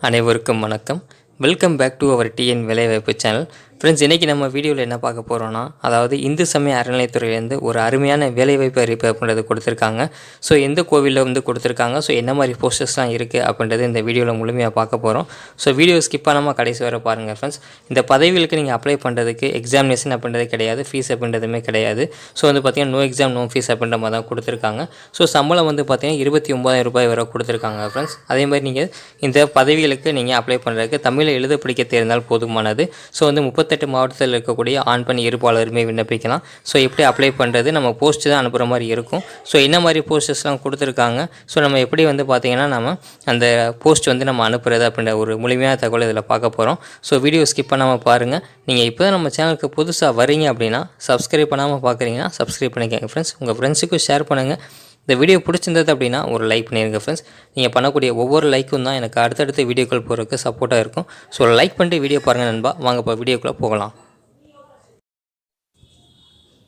அனைவருக்கும் வணக்கம். Welcome back to our TN வேலைவாய்ப்பு சேனல் ஃப்ரெண்ட்ஸ் இன்றைக்கி நம்ம வீடியோவில் என்ன பார்க்க போகிறோன்னா அதாவது இந்து சமய அறநிலையத்துறையிலேருந்து ஒரு அருமையான வேலைவாய்ப்பு அறிவிப்பு அப்படின்றது கொடுத்துருக்காங்க. ஸோ எந்த கோவிலில் வந்து கொடுத்துருக்காங்க? ஸோ என்ன மாதிரி போஸ்டர்ஸ்லாம் இருக்குது அப்படின்றது இந்த வீடியோவில் முழுமையாக பார்க்க போகிறோம் ஸோ வீடியோ ஸ்கிப் பண்ணாமல் கடைசி வரை பாருங்கள் ஃப்ரெண்ட்ஸ் இந்த பதவிகளுக்கு நீங்கள் அப்ளை பண்ணுறதுக்கு எக்ஸாமினேஷன் அப்படின்றது கிடையாது ஃபீஸ் அப்படின்றதுமே கிடையாது. ஸோ வந்து பார்த்தீங்கன்னா நோ எக்ஸாம் நோ ஃபீஸ் அப்படின்ற மாதிரி தான் கொடுத்துருக்காங்க. ஸோ சம்பளம் வந்து பார்த்தீங்கன்னா இருபத்தி ஒம்பதாயிரம் ரூபாய் வரை கொடுத்துருக்காங்க ஃப்ரெண்ட்ஸ் அதே மாதிரி நீங்கள் இந்த பதவிகளுக்கு நீங்கள் அப்ளை பண்ணுறதுக்கு தமிழில் எழுத பிடிக்க தெரிந்தால் போதுமானது. ஸோ வந்து முப்பத்தெட்டு மாவட்டத்தில் இருக்கக்கூடிய ஆண் பெண் இருப்பாளருமே விண்ணப்பிக்கலாம். ஸோ எப்படி அப்ளை பண்ணுறது நம்ம போஸ்ட் தான் அனுப்புகிற மாதிரி இருக்கும். ஸோ என்ன மாதிரி போஸ்டர்ஸ்லாம் கொடுத்துருக்காங்க? ஸோ நம்ம எப்படி வந்து பார்த்திங்கன்னா நம்ம அந்த போஸ்ட் வந்து நம்ம அனுப்புகிறது அப்படின்ற ஒரு முழுமையான தகவல் இதில் பார்க்க போகிறோம் ஸோ வீடியோ ஸ்கிப் பண்ணாமல் பாருங்கள் நீங்கள் இப்போ தான் நம்ம சேனலுக்கு புதுசாக வரீங்க அப்படின்னா சப்ஸ்கிரைப் பண்ணாமல் பார்க்குறீங்கன்னா சப்ஸ்கிரைப் பண்ணிக்கோங்க ஃப்ரெண்ட்ஸ் உங்கள் ஃப்ரெண்ட்ஸுக்கும் ஷேர் பண்ணுங்கள் இந்த வீடியோ பிடிச்சிருந்தது அப்படின்னா ஒரு லைக் பண்ணிடுங்க ஃப்ரெண்ட்ஸ் நீங்கள் பண்ணக்கூடிய ஒவ்வொரு லைக்கும் தான் எனக்கு அடுத்தடுத்த வீடியோக்கள் போகிறதுக்கு சப்போர்ட்டாக இருக்கும். ஸோ லைக் பண்ணிட்டு வீடியோ பாருங்கள் நண்பா. வாங்க இப்போ வீடியோக்குள்ளே போகலாம்.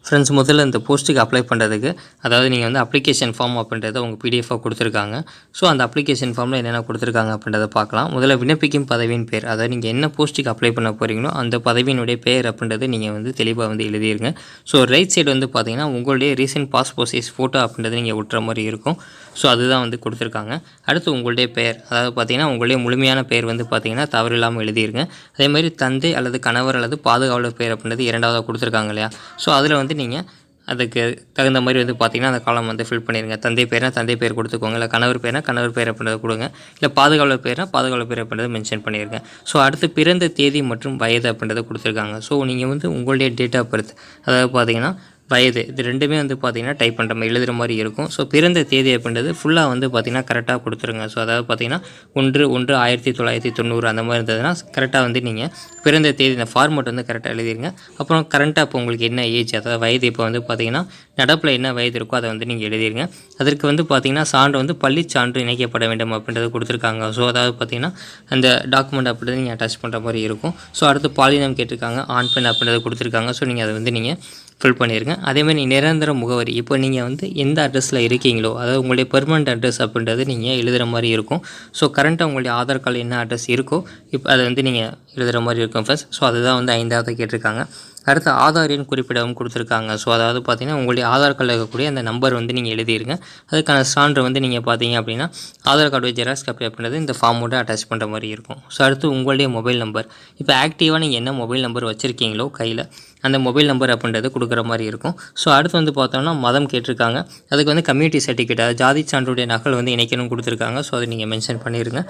ஃப்ரெண்ட்ஸ் முதல்ல இந்த போஸ்ட்டுக்கு அப்ளை பண்ணுறதுக்கு அதாவது நீங்கள் வந்து அப்ளிகேஷன் ஃபார்ம் அப்படின்றத உங்கள் பிடிஎஃபாக கொடுத்துருக்காங்க. ஸோ அந்த அப்ளிகேஷன் ஃபார்மில் என்னென்ன கொடுத்துருக்காங்க அப்படின்றத பார்க்கலாம். முதல்ல விண்ணப்பிக்கும் பதவியின் பேர் அதாவது நீங்கள் என்ன போஸ்ட்டுக்கு அப்ளை பண்ண போகிறீங்களோ அந்த பதவியினுடைய பேர் அப்படின்றது நீங்கள் வந்து தெளிவாக வந்து எழுதிருங்க. ஸோ ரைட் சைடு வந்து பார்த்தீங்கன்னா உங்களுடைய ரீசெண்ட் பாஸ்போர்ட் சைஸ் ஃபோட்டோ அப்படின்றத நீங்கள் விட்டுற மாதிரி இருக்கும். ஸோ அதுதான் வந்து கொடுத்துருக்காங்க. அடுத்து உங்களுடைய பெயர் அதாவது பார்த்தீங்கன்னா உங்களுடைய முழுமையான பெயர் வந்து பார்த்தீங்கன்னா தவறு இல்லாமல் எழுதிருங்க. அதே மாதிரி தந்தை அல்லது கணவர் அல்லது பாதுகாவலர் பெயர் அப்படின்றது இரண்டாவதாக கொடுத்துருக்காங்க இல்லையா? ஸோ அதில் வந்து நீங்கள் அதுக்கு தகுந்த மாதிரி வந்து பார்த்திங்கன்னா அந்த காலம் வந்து ஃபில் பண்ணிடுங்க தந்தை பேர்னா தந்தை பேர் கொடுத்துக்கோங்க. இல்லை கணவர் பேர்னா கணவர் பேர் அப்படின்றத கொடுங்க. இல்லை பாதுகாவலர் பேர்னா பாதுகாவலர் பேர் அப்படின்றத மென்ஷன் பண்ணிடுங்க ஸோ அடுத்து பிறந்த தேதி மற்றும் வயது அப்படின்றத கொடுத்துருக்காங்க. ஸோ நீங்கள் வந்து உங்களுடைய டேட் ஆஃப் பர்த் அதாவது பார்த்தீங்கன்னா வயது. இது ரெண்டுமே வந்து பார்த்திங்கன்னா டைப் பண்ணுற மாதிரி எழுதுகிற மாதிரி இருக்கும். ஸோ பிறந்த தேதி அப்படின்றது ஃபுல்லாக வந்து பார்த்திங்கன்னா கரெக்டாக கொடுத்துருங்க. ஸோ அதாவது பார்த்தீங்கன்னா ஒன்று ஒன்று ஆயிரத்தி தொள்ளாயிரத்தி தொண்ணூறு அந்த மாதிரி இருந்ததுன்னா கரெக்டாக வந்து நீங்கள் பிறந்த தேதி இந்த ஃபார்மேட் வந்து கரெக்டாக எழுதிருங்க. அப்புறம் கரண்ட்டாக இப்போ உங்களுக்கு என்ன ஏஜ் அதாவது வயது இப்போ வந்து பார்த்தீங்கன்னா நடப்பில் என்ன வயது இருக்கோ அதை வந்து நீங்கள் எழுதிருங்க. அதற்கு வந்து பார்த்திங்கன்னா சான்று வந்து பள்ளி சான்று இணைக்கப்பட வேண்டும் அப்படின்றத கொடுத்துருக்காங்க. ஸோ அதாவது பார்த்தீங்கன்னா அந்த டாக்குமெண்ட் அப்படின்றத நீங்கள் அட்டாச் பண்ணுற மாதிரி இருக்கும். ஸோ அடுத்து பாலினம் கேட்டிருக்காங்க ஆண் பெண் அப்படின்றத கொடுத்துருக்காங்க. ஸோ நீங்கள் அதை வந்து நீங்கள் ஃபில் பண்ணிடுங்க அதேமாதிரி நிரந்தர முகவரி. இப்போ நீங்கள் வந்து எந்த அட்ரஸில் இருக்கீங்களோ அதாவது உங்களுடைய பெர்மனண்ட் அட்ரஸ் அப்படின்றது நீங்கள் எழுதுகிற மாதிரி இருக்கும். ஸோ கரண்ட்டாக உங்களுடைய ஆதார் கார்டு என்ன அட்ரஸ் இருக்கோ இப்போ அதை வந்து நீங்கள் எழுதுகிற மாதிரி இருக்கும் ஃபர்ஸ்ட் ஸோ அதுதான் வந்து ஐந்தாவது கேட்டிருக்காங்க. அடுத்து ஆதார் எண் குறிப்பிடவும் கொடுத்துருக்காங்க. ஸோ அதாவது பார்த்தீங்கன்னா உங்களுடைய ஆதார் கார்டில் இருக்கக்கூடிய அந்த நம்பர் வந்து நீங்கள் எழுதிருங்க. அதுக்கான சான்று வந்து நீங்கள் பார்த்தீங்க அப்படின்னா ஆதார் கார்டு ஜெராக்ஸ் காப்பி அப்படின்றது இந்த ஃபார்மோட அட்டாச் பண்ணுற மாதிரி இருக்கும். ஸோ அடுத்து உங்களுடைய மொபைல் நம்பர் இப்போ ஆக்டிவாக நீங்கள் என்ன மொபைல் நம்பர் வச்சுருக்கீங்களோ கையில் அந்த மொபைல் நம்பர் அப்படின்றது கொடுக்குற மாதிரி இருக்கும். ஸோ அடுத்து வந்து பார்த்தோம்னா மதம் கேட்டிருக்காங்க. அதுக்கு வந்து கம்யூனிட்டி சர்டிஃபிகேட் அதாவது ஜாதி சான்றுடைய நகல் வந்து இணைக்கணும் கொடுத்துருக்காங்க. ஸோ அதை நீங்கள் மென்ஷன் பண்ணிடுங்க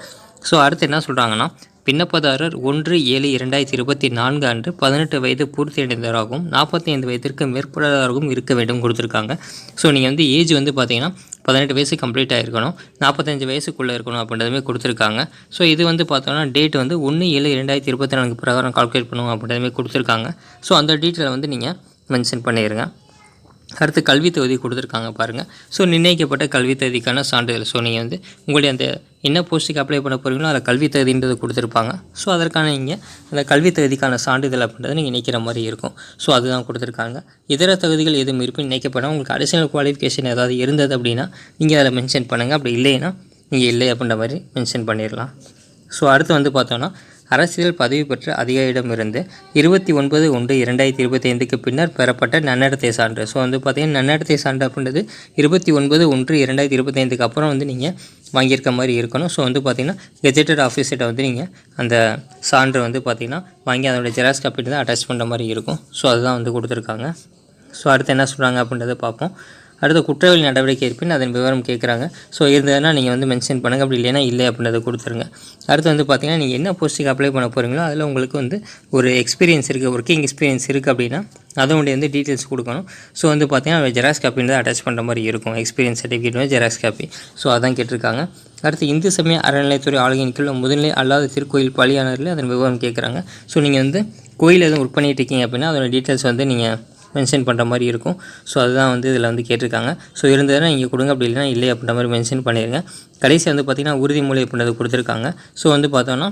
ஸோ அடுத்து என்ன சொல்கிறாங்கன்னா விண்ணப்பதாரர் ஒன்று ஏழு இரண்டாயிரத்தி இருபத்தி நான்கு அன்று பதினெட்டு வயது பூர்த்தியடைந்தவராகவும் நாற்பத்தி ஐந்து வயதிற்கு மேற்பட்டவராகவும் இருக்க வேண்டும் கொடுத்துருக்காங்க. ஸோ நீங்கள் வந்து ஏஜ் வந்து பார்த்தீங்கன்னா பதினெட்டு வயசு கம்ப்ளீட் ஆகிருக்கணும் நாற்பத்தஞ்சு வயசுக்குள்ளே இருக்கணும் அப்படின்றதுமே கொடுத்துருக்காங்க. ஸோ இது வந்து பார்த்தோன்னா டேட் வந்து ஒன்று ஏழு இரண்டாயிரத்தி இருபத்தி நான்கு பிரகாரம் கால்குலேட் பண்ணுவோம் அப்படின்றதுமே கொடுத்துருக்காங்க. ஸோ அந்த டீட்டெயில் வந்து நீங்கள் மென்ஷன் பண்ணிடுங்க அடுத்து கல்வி தொகுதி கொடுத்துருக்காங்க பாருங்கள் ஸோ நிர்ணயிக்கப்பட்ட கல்வி தகுதிக்கான சான்றிதழ். ஸோ நீங்கள் வந்து உங்களுடைய அந்த என்ன போஸ்ட்டுக்கு அப்ளை பண்ண போகிறீங்களோ அதில் கல்வி தகுதின்றது கொடுத்துருப்பாங்க. ஸோ அதற்கான நீங்கள் அந்த கல்வி தகுதிக்கான சான்றிதழ் அப்படின்றத நீங்கள் நினைக்கிற மாதிரி இருக்கும். ஸோ அதுதான் கொடுத்துருக்காங்க. இதர தகுதிகள் எதுவும் இருப்பின் இணைக்கப்படாமல் உங்களுக்கு அடிஷனல் குவாலிஃபிகேஷன் ஏதாவது இருந்தது அப்படின்னா நீங்கள் அதில் மென்ஷன் பண்ணுங்கள் அப்படி இல்லைன்னா நீங்கள் இல்லை அப்படின்ற மாதிரி மென்ஷன் பண்ணிடலாம். ஸோ அடுத்து வந்து பார்த்தோன்னா அரசியல் பதவி பெற்ற அதிகாரியிடமிருந்து இருபத்தி ஒன்பது ஒன்று இரண்டாயிரத்தி இருபத்தி ஐந்துக்கு பின்னர் பெறப்பட்ட நன்னடத்தை சான்று. ஸோ வந்து பார்த்திங்கன்னா நன்னடத்தை சான்று அப்படின்றது இருபத்தி ஒன்பது ஒன்று இரண்டாயிரத்தி இருபத்தி ஐந்துக்கு அப்புறம் வந்து நீங்கள் வாங்கியிருக்க மாதிரி இருக்கணும். ஸோ வந்து பார்த்திங்கன்னா கெஜெட்டட் ஆஃபீஸர்கிட்ட வந்து நீங்கள் அந்த சான்று வந்து பார்த்திங்கன்னா வாங்கி அதோடய ஜெராக்ஸ் காப்பீட்டு தான் அட்டாச் பண்ணுற மாதிரி இருக்கும். ஸோ அதுதான் வந்து கொடுத்துருக்காங்க. ஸோ அடுத்து என்ன சொல்கிறாங்க அப்படின்றத பார்ப்போம். அடுத்து குற்றவாளி நடவடிக்கை இருப்பின் அதன் விவரம் கேட்குறாங்க. ஸோ இருந்ததுன்னா நீங்கள் வந்து மென்ஷன் பண்ணுங்கள் அப்படி இல்லைனா இல்லை அப்படின்றத கொடுத்துருங்க. அடுத்து வந்து பார்த்தீங்கன்னா நீங்கள் என்ன போஸ்ட்டுக்கு அப்ளை பண்ண போகிறீங்களோ அதில் உங்களுக்கு வந்து ஒரு எக்ஸ்பீரியன்ஸ் இருக்குது ஒர்க்கிங் எக்ஸ்பீரியன்ஸ் இருக்குது அப்படின்னா அதனுடைய வந்து டீட்டெயில்ஸ் கொடுக்கணும். ஸோ வந்து பார்த்தீங்கன்னா ஜெராக்ஸ் காப்பின்னு தான் அட்டாச் பண்ணுற மாதிரி இருக்கும். எக்ஸ்பீரியன்ஸ் சர்டிஃபிகேட் வந்து ஜெராக்ஸ் காப்பி ஸோ அதான் கேட்டிருக்காங்க. அடுத்து இந்து சமய அறநிலையத்துறை ஆளுகையின் கீழ் முதல்நிலை அல்லாத திருக்கோயில் பலியானரில் அதன் விவரம் கேட்குறாங்க. ஸோ நீங்கள் வந்து கோயில் எதுவும் ஒர்க் பண்ணிகிட்டு இருக்கீங்க அப்படின்னா அதோட டீட்டெயில்ஸ் வந்து நீங்கள் மென்ஷன் பண்ணுற மாதிரி இருக்கும். ஸோ அதுதான் வந்து இதில் வந்து கேட்டிருக்காங்க. ஸோ இருந்ததுன்னா நீங்கள் கொடுங்க. அப்படி இல்லைனா இல்லை அப்படின்ற மாதிரி மென்ஷன் பண்ணிடுங்க கடைசி வந்து பார்த்திங்கன்னா உறுதிமொழி அப்படின்றது கொடுத்துருக்காங்க. ஸோ வந்து பார்த்தோன்னா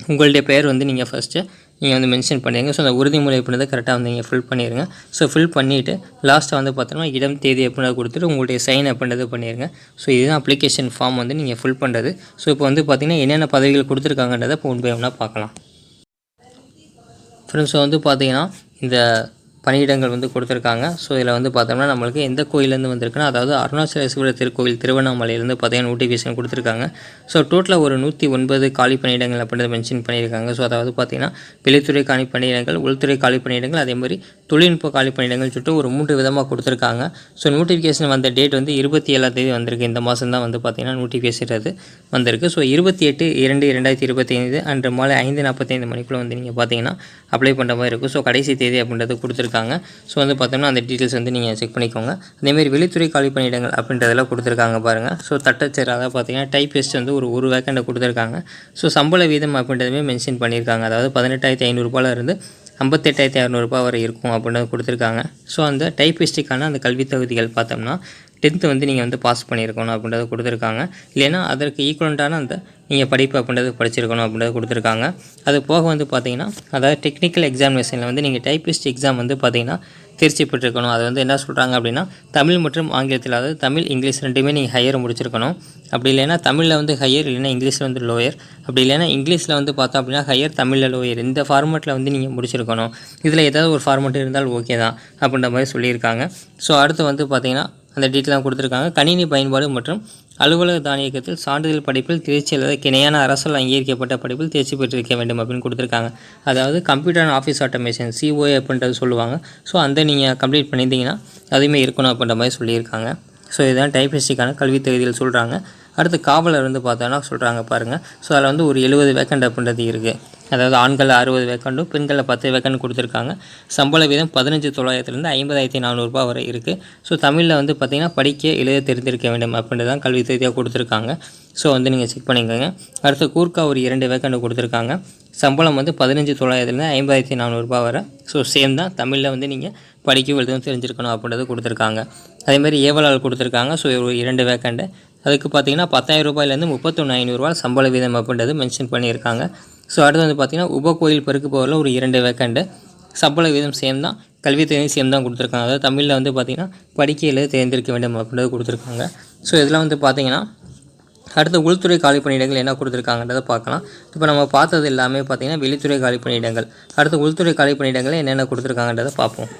உங்களுடைய பெயர் வந்து நீங்கள் ஃபஸ்ட்டு நீங்கள் வந்து மென்ஷன் பண்ணிடுங்க ஸோ அந்த உறுதிமொழி அப்படின்றத கரெக்டாக வந்து நீங்கள் ஃபில் பண்ணிடுங்க ஸோ ஃபில் பண்ணிவிட்டு லாஸ்ட்டாக வந்து பார்த்தோம்னா இடம் தேதி அப்படின்றத கொடுத்துட்டு உங்களுடைய சைன் அப்படின்றத பண்ணிடுங்க ஸோ இதுதான் அப்ளிகேஷன் ஃபார்ம் வந்து நீங்கள் ஃபில் பண்ணுறது ஸோ இப்போ வந்து பார்த்திங்கன்னா என்னென்ன பதவிகள் கொடுத்துருக்காங்கன்றதை இப்போ ஒன் பை ஒன்றா பார்க்கலாம். ஃப்ரெண்ட்ஸ் வந்து பார்த்தீங்கன்னா இந்த பணியிடங்கள் வந்து கொடுத்துருக்காங்க. ஸோ இதில் வந்து பார்த்தோம்னா நம்மளுக்கு எந்த கோயிலேருந்து வந்திருக்குன்னா அதாவது அருணாச்சலேஸ்வரர் திருக்கோயில் திருவண்ணாமலையிலேருந்து பார்த்தீங்கன்னா நோட்டிஃபிகேஷன் கொடுத்துருக்காங்க. ஸோ டோட்டலாக ஒரு நூற்றி ஒன்பது காலி பணியிடங்கள் அப்படின்றத மென்ஷன் பண்ணியிருக்காங்க. ஸோ அதாவது பார்த்தீங்கன்னா வெளித்துறை காலி பணியிடங்கள் உள்துறை காலி பணியிடங்கள் அதே மாதிரி தொழில்நுட்ப காலி பணியிடங்கள் சொல்லிட்டு ஒரு மூன்று விதமாக கொடுத்துருக்காங்க. ஸோ நோட்டிஃபிகேஷன் வந்த டேட் வந்து இருபத்தி ஏழாம் தேதி வந்திருக்கு. இந்த மாதம் தான் வந்து பார்த்தீங்கன்னா நோட்டிஃபிகேஷன் அது வந்திருக்கு. ஸோ இருபத்தி எட்டு இரண்டு இரண்டாயிரத்தி இருபத்தி ஐந்து அன்று மாலை ஐந்து நாற்பத்தைந்து மணிக்குள்ளே வந்து நீங்கள் பார்த்தீங்கன்னா அப்ளை பண்ணுற மாதிரி இருக்கும். ஸோ கடைசி தேதி அப்படின்றது கொடுத்துருக்காங்க. ஸோ வந்து பார்த்தோம்னா அந்த டீட்டெயில்ஸ் வந்து நீங்கள் செக் பண்ணிக்கோங்க. அதேமாதிரி வெளித்துறை காலி பணியிடங்கள் அப்படின்றதெல்லாம் கொடுத்துருக்காங்க பாருங்கள் ஸோ தட்டச்சர் அதாவது பார்த்தீங்கன்னா டைப்பிஸ்ட் வந்து ஒரு ஒரு வேக்கண்டை கொடுத்துருக்காங்க. ஸோ சம்பள வீதம் அப்படின்றதுமே மென்ஷன் பண்ணியிருக்காங்க. அதாவது பதினெட்டாயிரத்தி ஐநூறுரூபால இருந்து ஐம்பத்தெட்டாயிரத்தி இரநூறுபா வரை இருக்கும் அப்படின்னு கொடுத்துருக்காங்க. ஸோ அந்த டைப்பிஸ்ட்டுக்கான அந்த கல்வித் தகுதிகள் பார்த்தோம்னா டென்த்து வந்து நீங்கள் வந்து பாஸ் பண்ணியிருக்கணும் அப்படின்றத கொடுத்துருக்காங்க. இல்லைன்னா அதற்கு ஈக்குவலண்ட்டான அந்த நீங்கள் படிப்பு அப்படின்றது படிச்சிருக்கணும் அப்படின்றத கொடுத்துருக்காங்க. அது போக வந்து பார்த்தீங்கன்னா அதாவது டெக்னிக்கல் எக்ஸாமினேஷனில் வந்து நீங்கள் டைப்பிஸ்ட் எக்ஸாம் வந்து பார்த்தீங்கன்னா தேர்ச்சி பெற்றிருக்கணும். அது வந்து என்ன சொல்கிறாங்க அப்படின்னா தமிழ் மற்றும் ஆங்கிலத்தில் அதாவது தமிழ் இங்கிலீஷ் ரெண்டுமே நீங்கள் ஹையர் முடிச்சிருக்கணும். அப்படி இல்லைன்னா தமிழில் வந்து ஹையர் இல்லைன்னா இங்கிலீஷில் வந்து லோயர் அப்படி இல்லைன்னா இங்கிலீஷில் வந்து பார்த்தோம் அப்படின்னா ஹையர் தமிழில் லோயர் இந்த ஃபார்மேட்டில் வந்து நீங்கள் முடிச்சிருக்கணும். இதில் ஏதாவது ஒரு ஃபார்மெட் இருந்தால் ஓகே தான் அப்படின்ற மாதிரி சொல்லியிருக்காங்க. ஸோ அடுத்து வந்து பார்த்திங்கன்னா அந்த டீட்டெயிலாம் கொடுத்துருக்காங்க. கணினி பயன்பாடு மற்றும் அலுவலக தானியக்கத்தில் சான்றிதழ் படிப்பில் தேர்ச்சி அல்லது இணையான அரசால் அங்கீகரிக்கப்பட்ட படிப்பில் தேர்ச்சி பெற்றிருக்க வேண்டும் அப்படின்னு கொடுத்துருக்காங்க. அதாவது computer and office automation COA அப்படின்றது சொல்லுவாங்க. ஸோ அந்த நீங்கள் கம்ப்ளீட் பண்ணியிருந்தீங்கன்னா அதுவுமே இருக்கணும் அப்படின்ற மாதிரி சொல்லியிருக்காங்க. ஸோ இதுதான் டைபிஸ்டிக்கான கல்வி தகுதியில் சொல்கிறாங்க அடுத்து காவலர் வந்து பார்த்தோன்னா சொல்கிறாங்க பாருங்கள் ஸோ அதில் வந்து ஒரு எழுபது வேக்கண்ட் அப்படின்றது இருக்குது அதாவது ஆண்கள் அறுபது வேக்கண்டும் பெண்களில் பத்து வேக்கண்ட் கொடுத்துருக்காங்க. சம்பள வீதம் பதினஞ்சு தொள்ளாயிரத்துலேருந்து ஐம்பதாயிரத்தி நானூறுரூபா வரை இருக்குது ஸோ தமிழில் வந்து பார்த்திங்கன்னா படிக்க எழுத தெரிந்திருக்க வேண்டும் அப்படின்றது தான் கல்வி தகுதியாக கொடுத்துருக்காங்க. ஸோ வந்து நீங்கள் செக் பண்ணிக்கோங்க. அடுத்து கூர்க்கா ஒரு இரண்டு வேக்கண்ட் கொடுத்துருக்காங்க. சம்பளம் வந்து பதினஞ்சு தொள்ளாயிரத்துலேருந்து ஐம்பதாயிரத்தி நானூறுரூபா வரை. ஸோ சேம் தான். தமிழில் வந்து நீங்கள் படிக்க எழுதவும் தெரிஞ்சிருக்கணும் அப்படின்றது கொடுத்துருக்காங்க. அதேமாதிரி ஏவலால் கொடுத்துருக்காங்க. ஸோ ஒரு இரண்டு வேக்கண்டு. அதுக்கு பார்த்தீங்கன்னா பத்தாயிரம் ரூபாயிலேருந்து முப்பத்தொன்று ஐநூறுரூவா சம்பள வீதம் அப்படின்றது மென்ஷன் பண்ணியிருக்காங்க. ஸோ அடுத்து வந்து பார்த்திங்கன்னா உபகோயில் பெருக்கு போரில் ஒரு இரண்டு வேக்கண்டு சம்பள வீதம் சேம் தான் கல்வித்துறையும் சேம் தான் கொடுத்துருக்காங்க. அதாவது தமிழில் வந்து பார்த்திங்கன்னா படிக்கையில் தேர்ந்தெடுக்க வேண்டும் அப்படின்றது கொடுத்துருக்காங்க. ஸோ இதெல்லாம் வந்து பார்த்திங்கன்னா அடுத்து உள்துறை காலி பணியிடங்கள் என்ன கொடுத்துருக்காங்கன்றதை பார்க்கலாம். இப்போ நம்ம பார்த்தது எல்லாமே பார்த்திங்கன்னா வெளித்துறை காலி பணியிடங்கள். அடுத்து உள்துறை காலி பணியிடங்கள் என்னென்ன கொடுத்துருக்காங்கன்றதை பார்ப்போம்.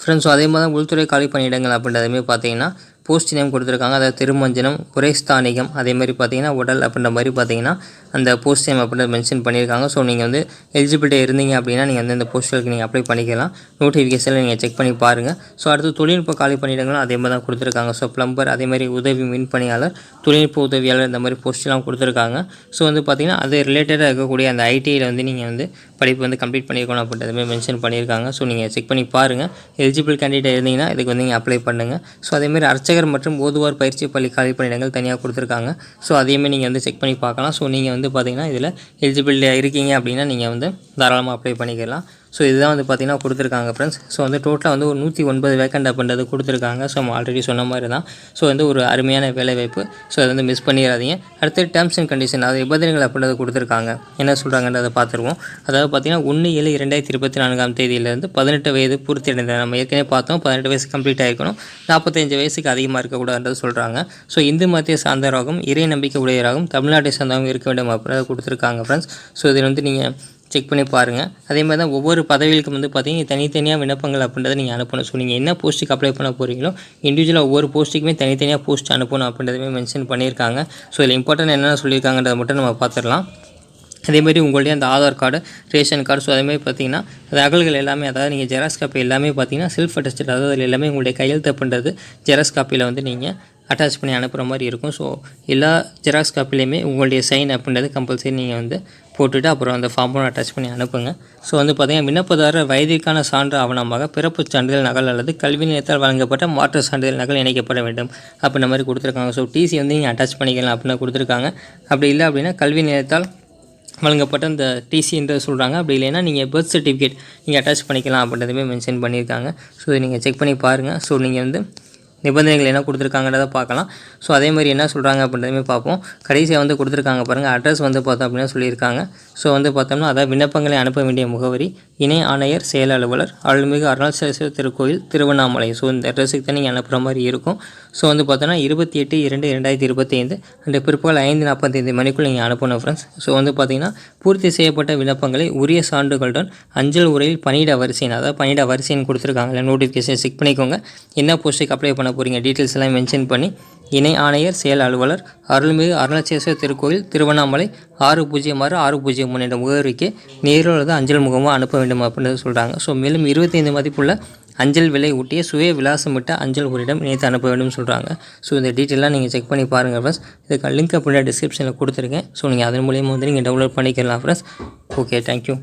ஃப்ரெண்ட்ஸ் அதே மாதிரி தான் உள்துறை காலி பணியிடங்கள் அப்படின்றதுமே பார்த்தீங்கன்னா போஸ்ட் நேம் கொடுத்துருக்காங்க. அதாவது திருமஞ்சனம் குறைஸ்தானிகம் அதேமாதிரி பார்த்தீங்கன்னா உடல் அப்படின்ற மாதிரி பார்த்தீங்கன்னா அந்த போஸ்ட் டைம் அப்படின்றத மென்ஷன் பண்ணியிருக்காங்க. ஸோ நீங்கள் வந்து எலிஜிபிலிட்டி இருந்தீங்க அப்படின்னா நீங்கள் வந்து இந்த போஸ்ட்டுக்கு நீங்கள் அப்ளை பண்ணிக்கலாம். நோட்டிஃபிகேஷனில் நீங்கள் செக் பண்ணி பாருங்கள் ஸோ அடுத்து தொழில்நுட்ப காலி பணியிடங்களும் அதே மாதிரி தான் கொடுத்துருக்காங்க. ஸோ ப்ளம்பர் அதே மாதிரி உதவி மின் பணியாளர் தொழில்நுட்ப உதவியாளர் இந்த மாதிரி போஸ்ட்லாம் கொடுத்துருக்காங்க. ஸோ வந்து பார்த்திங்கன்னா அது ரிலேட்டடாக இருக்கக்கூடிய அந்த ஐடியில் வந்து நீங்கள் வந்து படிப்பு வந்து கம்ப்ளீட் பண்ணியிருக்கணும் மாதிரி மென்ஷன் பண்ணியிருக்காங்க. ஸோ நீங்கள் செக் பண்ணி பாருங்கள் எலிஜிபிள் கேண்டிடேட் இருந்தீங்கன்னா இதுக்கு வந்து நீங்கள் அப்ளை பண்ணுங்கள் ஸோ அதேமாதிரி அர்ச்சகர் மற்றும் ஓதுவார் பயிற்சி பள்ளி காலி பணியிடங்கள் தனியாக கொடுத்துருக்காங்க. ஸோ அதேமாதிரி நீங்கள் வந்து செக் பண்ணி பார்க்கலாம். ஸோ நீங்கள் வந்து பார்த்திங்கன்னா இதில் எலிஜிபிலிட்டியாக இருக்கீங்க அப்படின்னா நீங்கள் வந்து தாராளமாக அப்ளை பண்ணிக்கலாம். ஸோ இதுதான் வந்து பார்த்திங்கன்னா கொடுத்துருக்காங்க ஃப்ரெண்ட்ஸ் ஸோ வந்து டோட்டலாக வந்து ஒரு நூற்றி ஒன்பது வேக்கண்ட் அப்படின்றது கொடுத்துருக்காங்க. ஸோ நம்ம ஆல்ரெடி சொன்ன மாதிரி தான் ஸோ வந்து ஒரு அருமையான வேலைவாய்ப்பு ஸோ அதை வந்து மிஸ் பண்ணிடாதீங்க. அடுத்து டேர்ம்ஸ் அண்ட் கண்டிஷன் அதாவது நிபந்தனைகள் அப்படின்றது கொடுத்துருக்காங்க. என்ன சொல்கிறாங்கன்றதை பார்த்துருவோம். அதாவது பார்த்திங்கன்னா ஒன்று ஏழு இரண்டாயிரத்தி இருபத்தி நான்காம் தேதியிலேருந்து பதினெட்டு வயது பூர்த்தி அடைந்த நம்ம ஏற்கனவே பார்த்தோம் பதினெட்டு வயசு கம்ப்ளீட் ஆகிருக்கணும் நாற்பத்தஞ்சு வயசுக்கு அதிகமாக இருக்கக்கூடாதுன்றது சொல்கிறாங்க ஸோ இந்து மத்திய சார்ந்தவராகவும் இறை நம்பிக்கை உடையவராகவும் தமிழ்நாட்டை சார்ந்தவங்க இருக்க வேண்டும் அப்படின்றத கொடுத்துருக்காங்க ஃப்ரெண்ட்ஸ் ஸோ இதில் வந்து நீங்கள் செக் பண்ணி பாருங்கள் அதே மாதிரி தான் ஒவ்வொரு பதவிகளுக்கும் வந்து பார்த்தீங்கன்னா தனித்தனியாக விண்ணப்பங்கள் அப்படின்றத நீங்கள் அனுப்பணும். ஸோ நீங்கள் என்ன போஸ்ட்டுக்கு அப்ளை பண்ண போகிறீங்களோ இண்டிவிஜுவலாக ஒவ்வொரு போஸ்ட்டுக்குமே தனித்தனியாக போஸ்ட் அனுப்பணும் அப்படின்றதுமே மென்ஷன் பண்ணியிருக்காங்க. ஸோ இதில் இம்பார்ட்டன்ட் என்னென்ன சொல்லியிருக்காங்கன்றதை மட்டும் நம்ம பார்த்துடலாம் அதேமாதிரி உங்களுடைய அந்த Aadhaar card ration card so அதேமாதிரி பார்த்தீங்கன்னா அது அகல்கள் எல்லாமே அதாவது நீங்கள் ஜெராக்ஸ் காப்பி எல்லாமே பார்த்தீங்கன்னா செல்ஃப் அட்டஸ்டட் அதாவது அதில் எல்லாமே உங்களுடைய கையெழுத்து பண்ணுறது ஜெராக்ஸ் காப்பியில் வந்து நீங்கள் அட்டாச் பண்ணி அனுப்புகிற மாதிரி இருக்கும். ஸோ எல்லா ஜெராக்ஸ் காப்பிலையுமே உங்களுடைய சைன் அப்படின்றது கம்பல்சரி நீங்கள் வந்து போட்டுவிட்டு அப்புறம் அந்த ஃபார்மும் அட்டாச் பண்ணி அனுப்புங்க. ஸோ வந்து பார்த்தீங்கன்னா விண்ணப்பதாரர் வயதிற்கான சான்று ஆவணமாக பிறப்பு சான்றிதழ் நகல் அல்லது கல்வி நிலையத்தால் வழங்கப்பட்ட மாற்று சான்றிதழ் நகல் இணைக்கப்பட வேண்டும். அப்படின்ற மாதிரி கொடுத்துருக்காங்க. ஸோ டிசி வந்து நீங்கள் அட்டாச் பண்ணிக்கலாம் அப்படின்னு கொடுத்துருக்காங்க. அப்படி இல்லை அப்படின்னா கல்வி நிலையத்தால் வழங்கப்பட்ட அந்த டிசின்றது சொல்கிறாங்க அப்படி இல்லைன்னா நீங்கள் பர்த் சர்டிஃபிகேட் நீங்கள் அட்டாச் பண்ணிக்கலாம் அப்படின்றதுமே மென்ஷன் பண்ணியிருக்காங்க. ஸோ இதை நீங்கள் செக் பண்ணி பாருங்கள் ஸோ நீங்கள் வந்து நிபந்தனைகள் என்ன கொடுத்துருக்காங்கன்றதை பார்க்கலாம். ஸோ அதே மாதிரி என்ன சொல்கிறாங்க அப்படின்றதுமே பார்ப்போம். கடைசியாக வந்து கொடுத்துருக்காங்க பாருங்கள் அட்ரஸ் வந்து பார்த்தோம் அப்படின்னா சொல்லியிருக்காங்க. ஸோ வந்து பார்த்தோம்னா அதாவது விண்ணப்பங்களை அனுப்ப வேண்டிய முகவரி இணை ஆணையர் செயல் அலுவலர் அருள்மிகு அருணாச்சலேஸ்வரர் திருக்கோயில் திருவண்ணாமலை. ஸோ இந்த அட்ரஸுக்கு தான் நீங்கள் அனுப்புகிற மாதிரி இருக்கும். ஸோ வந்து பார்த்தோன்னா இருபத்தி எட்டு இரண்டு ரெண்டாயிரத்தி இருபத்தி ஐந்து அண்ட் பிற்பகல் ஐந்து நாற்பத்தைந்து மணிக்குள் நீங்கள் அனுப்பணும் ஃப்ரெண்ட்ஸ் ஸோ வந்து பார்த்தீங்கன்னா பூர்த்தி செய்யப்பட்ட விண்ணப்பங்களை உரிய சான்றுகளுடன் அஞ்சல் உரையில் பணியிட வரிசையின் அதாவது பணியிட வரிசைன்னு கொடுத்துருக்காங்களே நோட்டிஃபிகேஷன் செக் பண்ணிக்கோங்க. என்ன போஸ்ட்டுக்கு அப்ளை பண்ண போகிறீங்க டீட்டெயில்ஸ் எல்லாம் மென்ஷன் பண்ணி இணை ஆணையர் செயல் அலுவலர் அருள்மிகு அருணாச்சலேஸ்வரர் திருக்கோயில் திருவண்ணாமலை ஆறு பூஜ்ஜியம் ஆறு ஆறு பூஜ்ஜியம் மூணு என்ற முகவரிக்கு நேரில் அல்லது அஞ்சல் முகமாக அனுப்ப வேண்டும் அப்படின்னு சொல்கிறாங்க ஸோ மேலும் இருபத்தைந்து மதிப்புள்ள அஞ்சல் விலை ஊட்டிய சுய விலாசமிட்ட அஞ்சல் உரிடம் இணைத்து அனுப்ப வேண்டும் சொல்கிறாங்க ஸோ இந்த டீட்டெயிலாக நீங்கள் செக் பண்ணி பாருங்கள் ஃப்ரெண்ட்ஸ் இதுக்கு லிங்க் அப்படின்னா டிஸ்கிரிப்ஷனில் கொடுத்துருக்கேன். ஸோ நீங்கள் அதன் மூலியமாக வந்து நீங்கள் டவுன்லோட் பண்ணிக்கலாம் ஃப்ரெண்ட்ஸ் ஓகே தேங்க்யூ